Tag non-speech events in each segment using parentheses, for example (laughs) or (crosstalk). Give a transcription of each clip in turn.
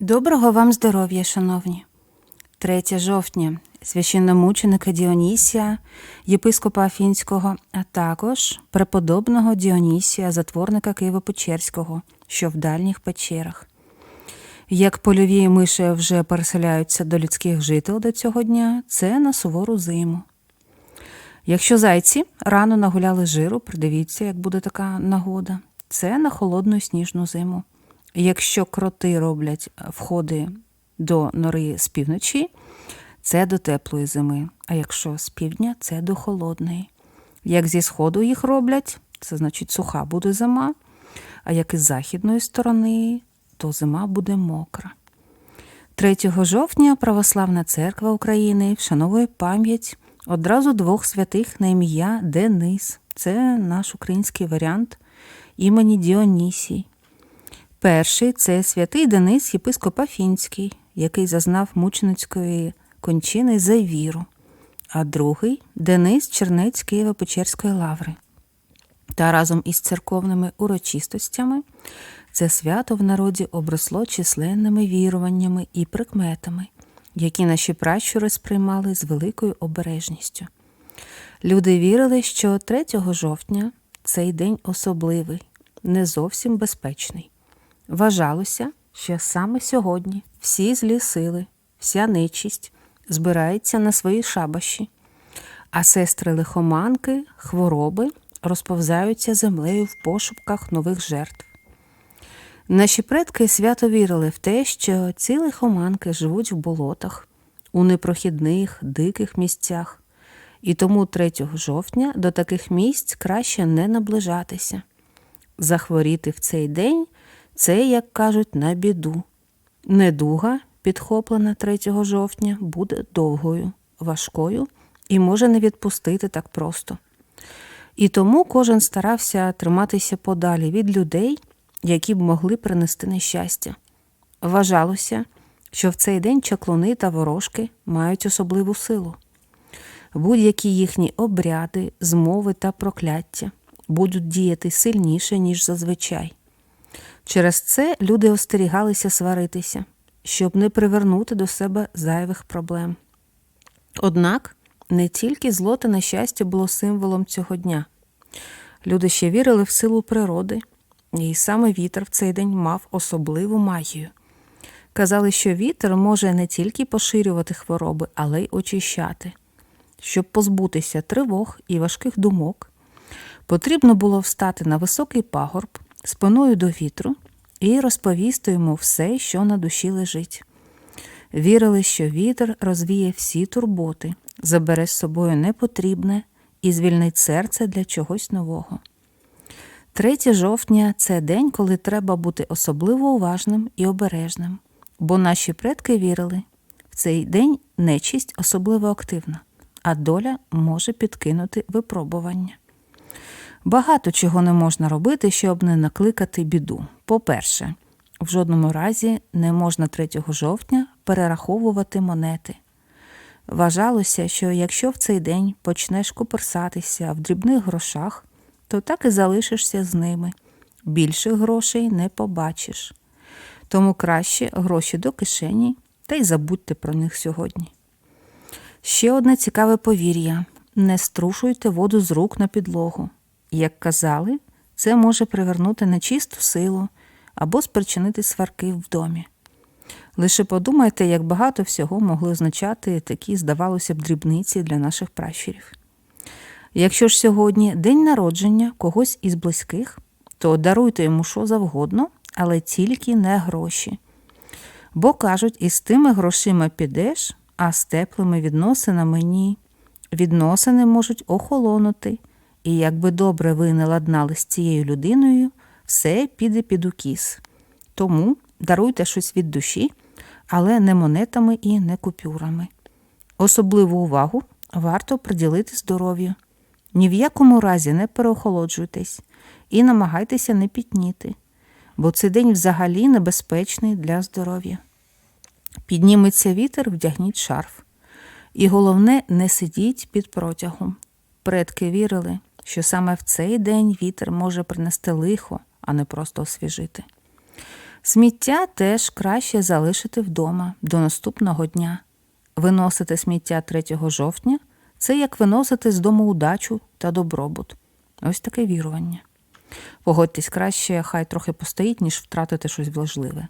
Доброго вам здоров'я, шановні. 3 жовтня священномученика Діонісія, єпископа Афінського, а також преподобного Діонісія, затворника Києво-Печерського, що в дальніх печерах. Як польові миші вже переселяються до людських жител до цього дня, це на сувору зиму. Якщо зайці рано нагуляли жиру, придивіться, як буде така нагода, це на холодну і сніжну зиму. Якщо кроти роблять входи до нори з півночі, це до теплої зими, а якщо з півдня, це до холодної. Як зі сходу їх роблять, це значить суха буде зима, а як із західної сторони, то зима буде мокра. 3 жовтня Православна церква України вшановує пам'ять одразу двох святих на ім'я Денис. Це наш український варіант імені Діонісій. Перший це святий Денис, єпископ Афінський, який зазнав мученицької кончини за віру, а другий Денис Чернець Києво-Печерської лаври. Та разом із церковними урочистостями це свято в народі обросло численними віруваннями і прикметами, які наші пращури сприймали з великою обережністю. Люди вірили, що 3 жовтня цей день особливий, не зовсім безпечний. Вважалося, що саме сьогодні всі злі сили, вся нечість збирається на свої шабаші, а сестри лихоманки, хвороби розповзаються землею в пошуках нових жертв. Наші предки свято вірили в те, що ці лихоманки живуть в болотах, у непрохідних, диких місцях, і тому 3 жовтня до таких місць краще не наближатися. Захворіти в цей день це, як кажуть, на біду. Недуга, підхоплена 3 жовтня, буде довгою, важкою і може не відпустити так просто. І тому кожен старався триматися подалі від людей, які б могли принести нещастя. Вважалося, що в цей день чаклуни та ворожки мають особливу силу. Будь-які їхні обряди, змови та прокляття будуть діяти сильніше, ніж зазвичай. Через це люди остерігалися сваритися, щоб не привернути до себе зайвих проблем. Однак не тільки зло та нещастя було символом цього дня. Люди ще вірили в силу природи, і саме вітер в цей день мав особливу магію. Казали, що вітер може не тільки поширювати хвороби, але й очищати. Щоб позбутися тривог і важких думок, потрібно було встати на високий пагорб спиною до вітру і розповісти йому все, що на душі лежить. Вірили, що вітер розвіє всі турботи, забере з собою непотрібне і звільнить серце для чогось нового. 3 жовтня це день, коли треба бути особливо уважним і обережним, бо наші предки вірили, в цей день нечість особливо активна, а доля може підкинути випробування. Багато чого не можна робити, щоб не накликати біду. По-перше, в жодному разі не можна 3 жовтня перераховувати монети. Вважалося, що якщо в цей день почнеш коперсатися в дрібних грошах, то так і залишишся з ними. Більших грошей не побачиш. Тому краще гроші до кишені та й забудьте про них сьогодні. Ще одне цікаве повір'я не струшуйте воду з рук на підлогу. Як казали, це може привернути нечисту силу або спричинити сварки в домі. Лише подумайте, як багато всього могли означати такі, здавалося б, дрібниці для наших пращурів. Якщо ж сьогодні день народження когось із близьких, то даруйте йому що завгодно, але тільки не гроші. Бо кажуть, із тими грошима підеш, а з теплими відносинами ні. Відносини можуть охолонути, і якби добре ви не ладнали з цією людиною, все піде під укіс. Тому даруйте щось від душі, але не монетами і не купюрами. Особливу увагу варто приділити здоров'ю. Ні в якому разі не переохолоджуйтесь і намагайтеся не пітніти, бо цей день взагалі небезпечний для здоров'я. Підніметься вітер, вдягніть шарф. І головне, не сидіть під протягом. Предки вірили, що саме в цей день вітер може принести лихо, а не просто освіжити. Сміття теж краще залишити вдома до наступного дня. Виносити сміття 3 жовтня це як виносити з дому удачу та добробут. Ось таке вірування. Погодьтесь краще, хай трохи постоїть, ніж втратити щось важливе.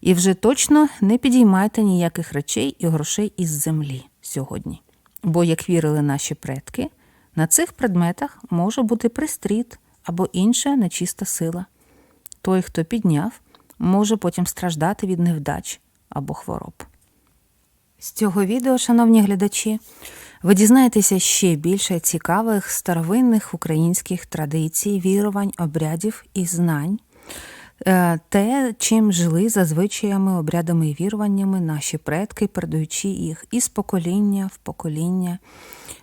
І вже точно не підіймайте ніяких речей і грошей із землі сьогодні. Бо, як вірили наші предки, на цих предметах може бути пристріт або інша нечиста сила. Той, хто підняв, може потім страждати від невдач або хвороб. З цього відео, шановні глядачі, ви дізнаєтеся ще більше цікавих старовинних українських традицій, вірувань, обрядів і знань, те, чим жили за звичаями, обрядами і віруваннями наші предки, передаючи їх із покоління в покоління.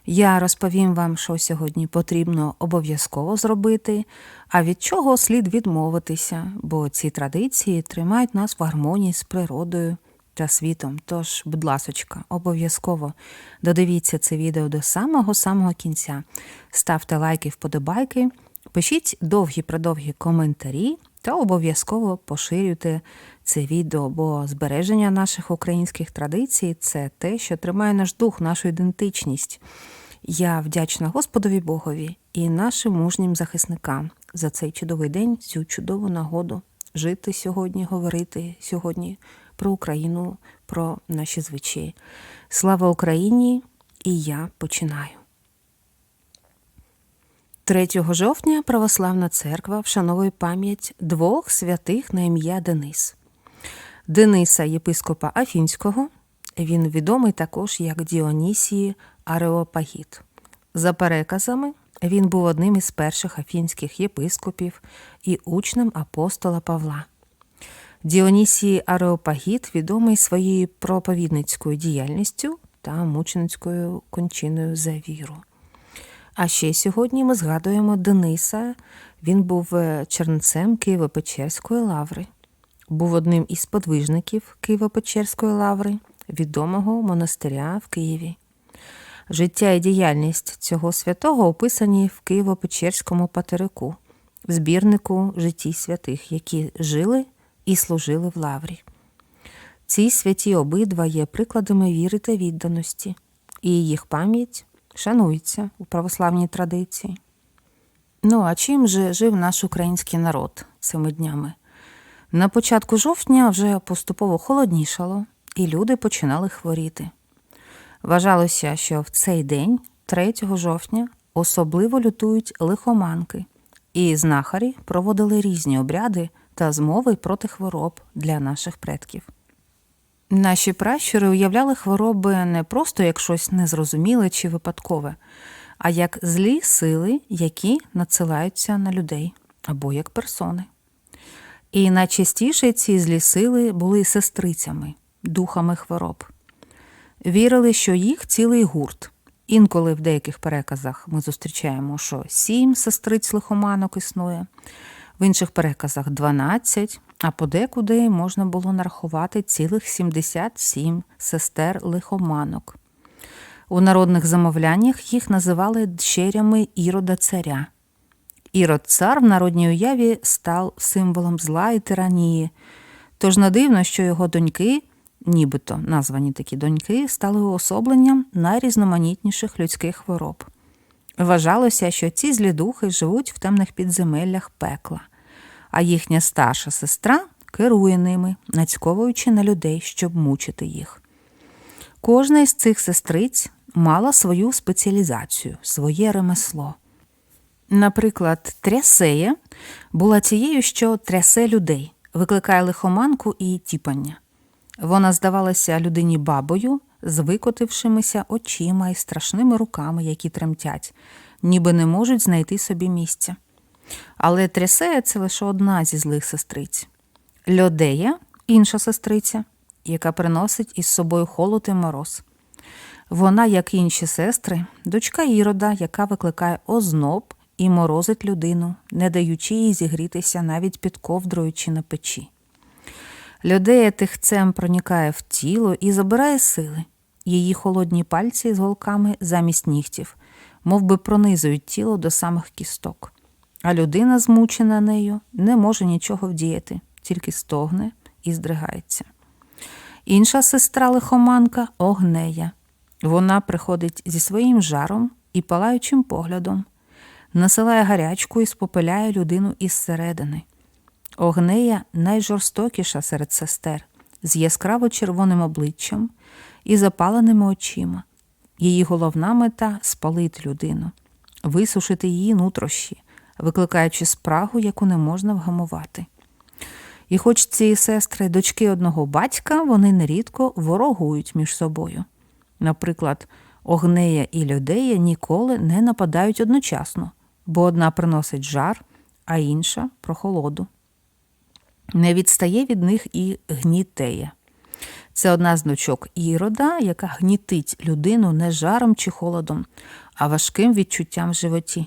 Я розповім вам, що сьогодні потрібно обов'язково зробити, а від чого слід відмовитися, бо ці традиції тримають нас в гармонії з природою та світом. Тож, будь ласочка, обов'язково додивіться це відео до самого-самого кінця. Ставте лайки, вподобайки, пишіть довгі-продовгі коментарі та обов'язково поширюйте це відео, бо збереження наших українських традицій це те, що тримає наш дух, нашу ідентичність. Я вдячна Господові Богові і нашим мужнім захисникам за цей чудовий день, цю чудову нагоду жити сьогодні, говорити сьогодні про Україну, про наші звичаї. Слава Україні! І я починаю. 3 жовтня Православна церква вшановує пам'ять двох святих на ім'я Денис. Дениса, єпископа Афінського, він відомий також як Діонісії Ареопагіт. За переказами, він був одним із перших афінських єпископів і учнем апостола Павла. Діонісій Ареопагіт відомий своєю проповідницькою діяльністю та мученицькою кончиною за віру. А ще сьогодні ми згадуємо Дениса. Він був е, чернцем Києво-Печерської лаври, був одним із подвижників Києво-Печерської лаври, відомого монастиря в Києві. Життя і діяльність цього святого описані в Києво-Печерському патерику, в збірнику житті святих, які жили і служили в лаврі. Ці святі обидва є прикладами віри та відданості, і їх пам'ять шанується у православній традиції. Ну а чим же жив наш український народ цими днями? На початку жовтня вже поступово холоднішало, і люди починали хворіти. Вважалося, що в цей день, 3 жовтня, особливо лютують лихоманки, і знахарі проводили різні обряди та змови проти хвороб для наших предків. Наші пращури уявляли хвороби не просто як щось незрозуміле чи випадкове, а як злі сили, які надсилаються на людей або як персони. І найчастіше ці злі сили були сестрицями, духами хвороб. Вірили, що їх цілий гурт. Інколи в деяких переказах ми зустрічаємо, що сім сестриць лихоманок існує, в інших переказах 12, а подекуди можна було нарахувати цілих 77 сестер лихоманок. У народних замовляннях їх називали дщерями ірода царя. Ірод цар в народній уяві став символом зла і тиранії, тож не дивно, що його доньки, нібито названі такі доньки, стали уособленням найрізноманітніших людських хвороб. Вважалося, що ці злі духи живуть в темних підземеллях пекла, а їхня старша сестра керує ними, нацьковуючи на людей, щоб мучити їх. Кожна із цих сестриць мала свою спеціалізацію, своє ремесло. Наприклад, трясея була цією, що трясе людей, викликає лихоманку і тіпання. Вона здавалася людині бабою з викотившимися очима і страшними руками, які тремтять, ніби не можуть знайти собі місця. Але трясея це лише одна зі злих сестриць. Льодея інша сестриця, яка приносить із собою холод і мороз. Вона, як і інші сестри, дочка Ірода, яка викликає озноб і морозить людину, не даючи їй зігрітися навіть під ковдрою чи на печі. Льодея тихцем проникає в тіло і забирає сили. Її холодні пальці з голками замість нігтів, мов би пронизують тіло до самих кісток. А людина, змучена нею, не може нічого вдіяти, тільки стогне і здригається. Інша сестра лихоманка Огнея. Вона приходить зі своїм жаром і палаючим поглядом, насилає гарячку і спопиляє людину із середини. Огнея найжорстокіша серед сестер, з яскраво червоним обличчям і запаленими очима. Її головна мета спалити людину, висушити її нутрощі, викликаючи спрагу, яку не можна вгамувати. І хоч ці сестри дочки одного батька, вони нерідко ворогують між собою. Наприклад, Огнея і Людея ніколи не нападають одночасно, бо одна приносить жар, а інша прохолоду. Не відстає від них і гнітея. Це одна з дочок Ірода, яка гнітить людину не жаром чи холодом, а важким відчуттям в животі.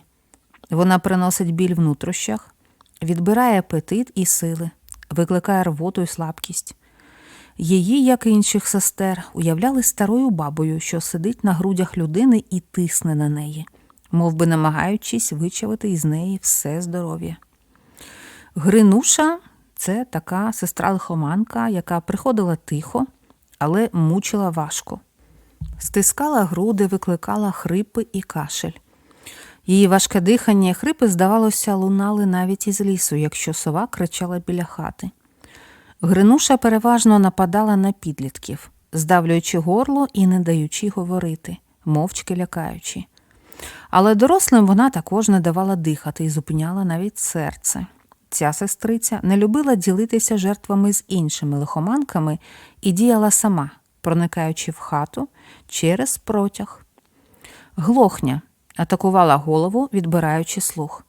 Вона приносить біль в нутрощах, відбирає апетит і сили, викликає рвоту і слабкість. Її, як і інших сестер, уявляли старою бабою, що сидить на грудях людини і тисне на неї, мов би намагаючись вичавити із неї все здоров'я. Гринуша це така сестра лихоманка, яка приходила тихо, але мучила важко. Стискала груди, викликала хрипи і кашель. Її важке дихання і хрипи, здавалося, лунали навіть із лісу, якщо сова кричала біля хати. Гринуша переважно нападала на підлітків, здавлюючи горло і не даючи говорити, мовчки лякаючи. Але дорослим вона також не давала дихати і зупиняла навіть серце. Ця сестриця не любила ділитися жертвами з іншими лихоманками і діяла сама, проникаючи в хату через протяг. Глохня атакувала голову, відбираючи слух.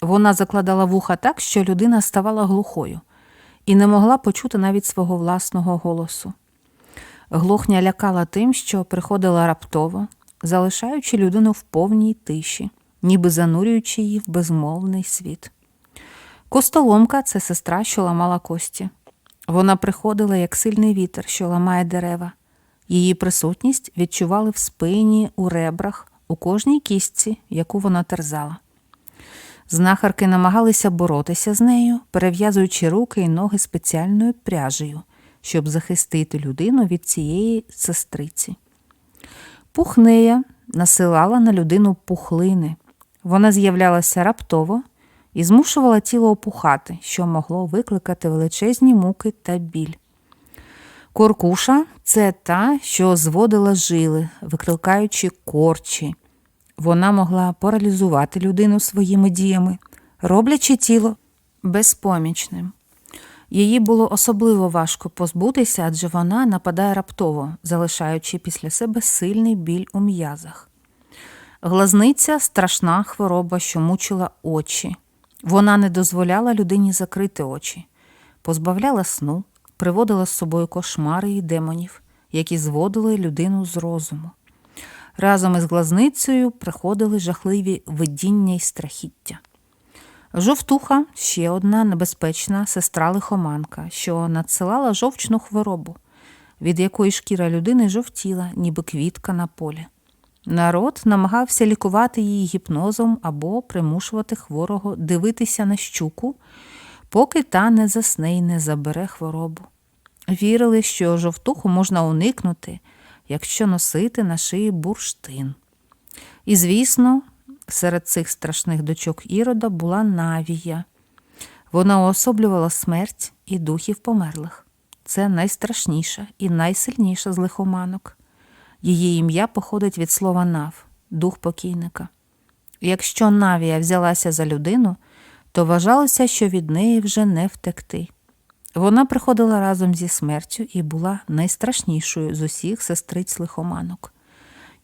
Вона закладала вуха так, що людина ставала глухою і не могла почути навіть свого власного голосу. Глохня лякала тим, що приходила раптово, залишаючи людину в повній тиші, ніби занурюючи її в безмовний світ. Костоломка це сестра, що ламала кості. Вона приходила як сильний вітер, що ламає дерева. Її присутність відчували в спині, у ребрах, у кожній кістці, яку вона терзала. Знахарки намагалися боротися з нею, перев'язуючи руки і ноги спеціальною пряжею, щоб захистити людину від цієї сестриці. Пухнея насилала на людину пухлини. Вона з'являлася раптово і змушувала тіло опухати, що могло викликати величезні муки та біль. Коркуша це та, що зводила жили, викликаючи корчі. Вона могла паралізувати людину своїми діями, роблячи тіло безпомічним. Її було особливо важко позбутися, адже вона нападає раптово, залишаючи після себе сильний біль у м'язах. Глазниця страшна хвороба, що мучила очі. Вона не дозволяла людині закрити очі, позбавляла сну, приводила з собою кошмари і демонів, які зводили людину з розуму. Разом із глазницею приходили жахливі видіння й страхіття. Жовтуха ще одна небезпечна сестра лихоманка, що надсилала жовчну хворобу, від якої шкіра людини жовтіла, ніби квітка на полі. Народ намагався лікувати її гіпнозом або примушувати хворого дивитися на щуку, поки та не засне й не забере хворобу. Вірили, що жовтуху можна уникнути, якщо носити на шиї бурштин. І, звісно, серед цих страшних дочок Ірода була Навія. Вона уособлювала смерть і духів померлих. Це найстрашніша і найсильніша з лихоманок. Її ім'я походить від слова нав, дух покійника. Якщо Навія взялася за людину, то вважалося, що від неї вже не втекти. Вона приходила разом зі смертю і була найстрашнішою з усіх сестриць лихоманок.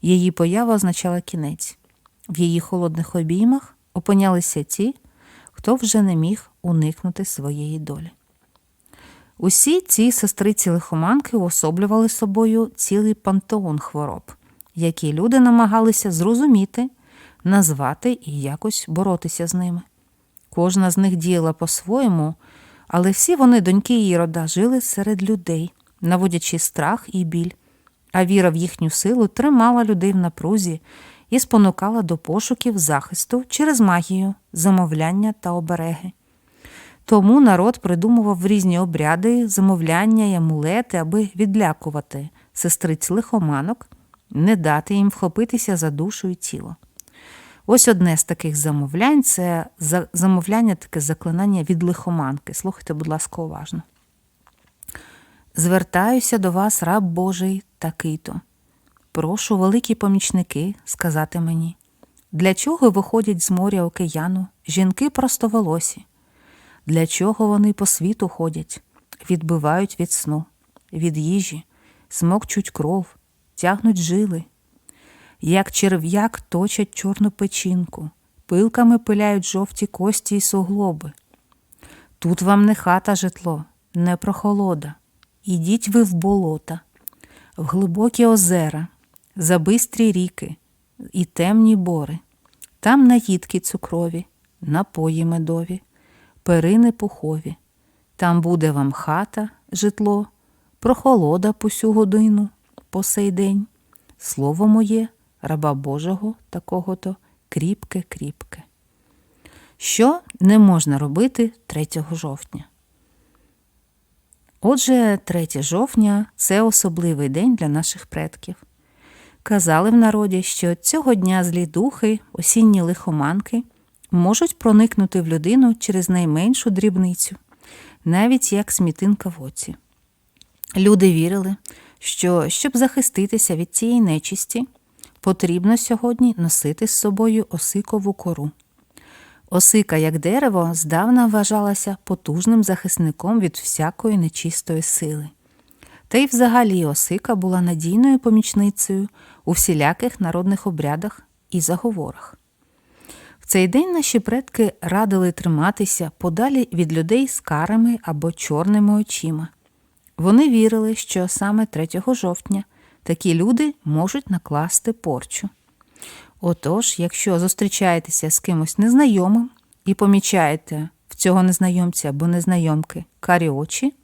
Її поява означала кінець. В її холодних обіймах опинялися ті, хто вже не міг уникнути своєї долі. Усі ці сестриці лихоманки уособлювали собою цілий пантеон хвороб, які люди намагалися зрозуміти, назвати і якось боротися з ними. Кожна з них діяла по-своєму, але всі вони, доньки Ірода, жили серед людей, наводячи страх і біль, а віра в їхню силу тримала людей в напрузі і спонукала до пошуків захисту через магію, замовляння та обереги. Тому народ придумував різні обряди, замовляння й амулети, аби відлякувати сестриць лихоманок, не дати їм вхопитися за душу і тіло. Ось одне з таких замовлянь це замовляння, таке заклинання від лихоманки. Слухайте, будь ласка, уважно. Звертаюся до вас, раб Божий, такий-то. Прошу, великі помічники, сказати мені, для чого виходять з моря океану жінки простоволосі? Для чого вони по світу ходять, відбивають від сну, від їжі, смокчуть кров, тягнуть жили, як черв'як точать чорну печінку, пилками пиляють жовті кості й суглоби. Тут вам не хата житло, не прохолода. Ідіть ви в болота, в глибокі озера, за бистрі ріки і темні бори. Там наїдки цукрові, напої медові, перини пухові. Там буде вам хата, житло, прохолода по сю годину, по сей день. Слово моє, раба Божого такого-то, кріпке-кріпке. Що не можна робити 3 жовтня? Отже, 3 жовтня це особливий день для наших предків. Казали в народі, що цього дня злі духи, осінні лихоманки можуть проникнути в людину через найменшу дрібницю, навіть як смітинка в оці. Люди вірили, що щоб захиститися від цієї нечисті, потрібно сьогодні носити з собою осикову кору. Осика, як дерево, здавна вважалася потужним захисником від всякої нечистої сили. Та й взагалі осика була надійною помічницею у всіляких народних обрядах і заговорах. Цей день наші предки радили триматися подалі від людей з карими або чорними очима. Вони вірили, що саме 3 жовтня такі люди можуть накласти порчу. Отож, якщо зустрічаєтеся з кимось незнайомим і помічаєте в цього незнайомця або незнайомки карі очі,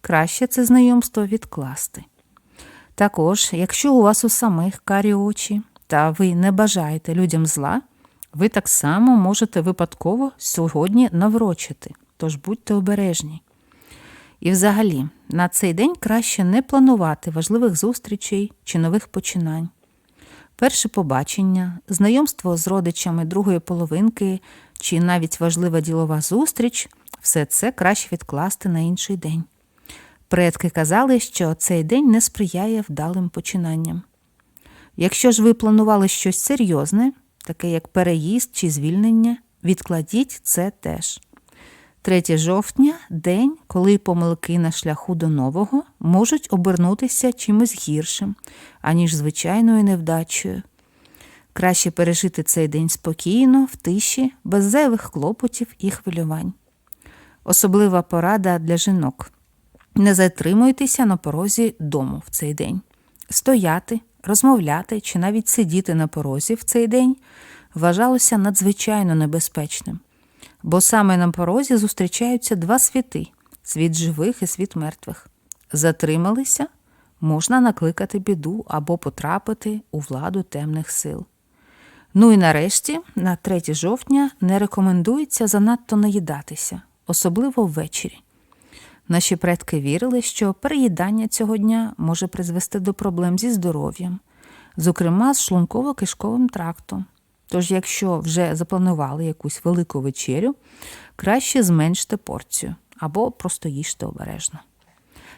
краще це знайомство відкласти. Також, якщо у вас у самих карі очі, та ви не бажаєте людям зла, ви так само можете випадково сьогодні наврочити, тож будьте обережні. І взагалі, на цей день краще не планувати важливих зустрічей чи нових починань. Перше побачення, знайомство з родичами другої половинки чи навіть важлива ділова зустріч все це краще відкласти на інший день. Предки казали, що цей день не сприяє вдалим починанням. Якщо ж ви планували щось серйозне, таке як переїзд чи звільнення, відкладіть це теж. 3 жовтня день, коли помилки на шляху до нового можуть обернутися чимось гіршим, аніж звичайною невдачею. Краще пережити цей день спокійно, в тиші, без зайвих клопотів і хвилювань. Особлива порада для жінок. Не затримуйтеся на порозі дому в цей день. Стояти, розмовляти чи навіть сидіти на порозі в цей день вважалося надзвичайно небезпечним бо саме на порозі зустрічаються два світи світ живих і світ мертвих. Затрималися, можна накликати біду або потрапити у владу темних сил. Ну і нарешті, на 3 жовтня, не рекомендується занадто наїдатися, особливо ввечері. Наші предки вірили, що переїдання цього дня може призвести до проблем зі здоров'ям, зокрема з шлунково-кишковим трактом. Тож, якщо вже запланували якусь велику вечерю, краще зменште порцію або просто їжте обережно.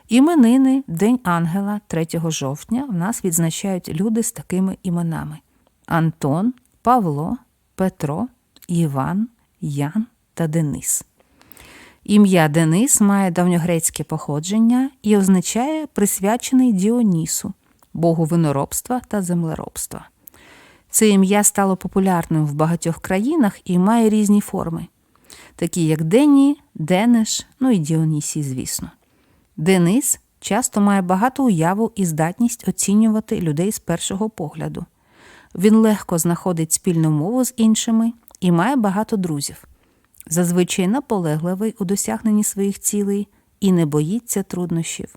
Іменини День Ангела 3 жовтня в нас відзначають люди з такими іменами: Антон, Павло, Петро, Іван, Ян та Денис. Ім'я Денис має давньогрецьке походження і означає присвячений Діонісу, богу виноробства та землеробства. Це ім'я стало популярним в багатьох країнах і має різні форми, такі як Дені, Денеш, ну і Діонісій, звісно. Денис часто має багату уяву і здатність оцінювати людей з першого погляду. Він легко знаходить спільну мову з іншими і має багато друзів. Зазвичай наполегливий у досягненні своїх цілей і не боїться труднощів.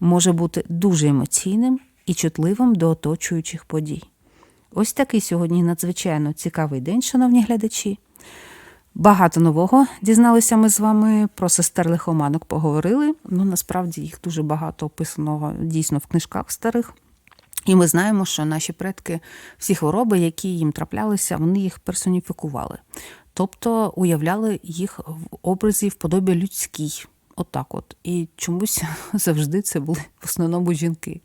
Може бути дуже емоційним і чутливим до оточуючих подій. Ось такий сьогодні надзвичайно цікавий день, шановні глядачі. Багато нового дізналися ми з вами про сестер лихоманок поговорили. Ну насправді їх дуже багато описано дійсно в книжках старих. І ми знаємо, що наші предки всі хвороби, які їм траплялися, вони їх персоніфікували. Тобто уявляли їх в образі в подобі людській. Отак от. І чомусь (laughs) завжди це були в основному жінки.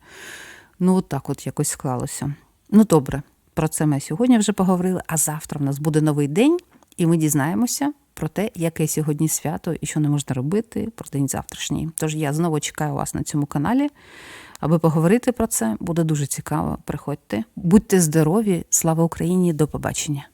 Ну, от так от якось склалося. Ну, добре, про це ми сьогодні вже поговорили, а завтра в нас буде новий день, і ми дізнаємося про те, яке сьогодні свято і що не можна робити про день завтрашній. Тож я знову чекаю вас на цьому каналі, аби поговорити про це. Буде дуже цікаво. Приходьте. Будьте здорові! Слава Україні! До побачення!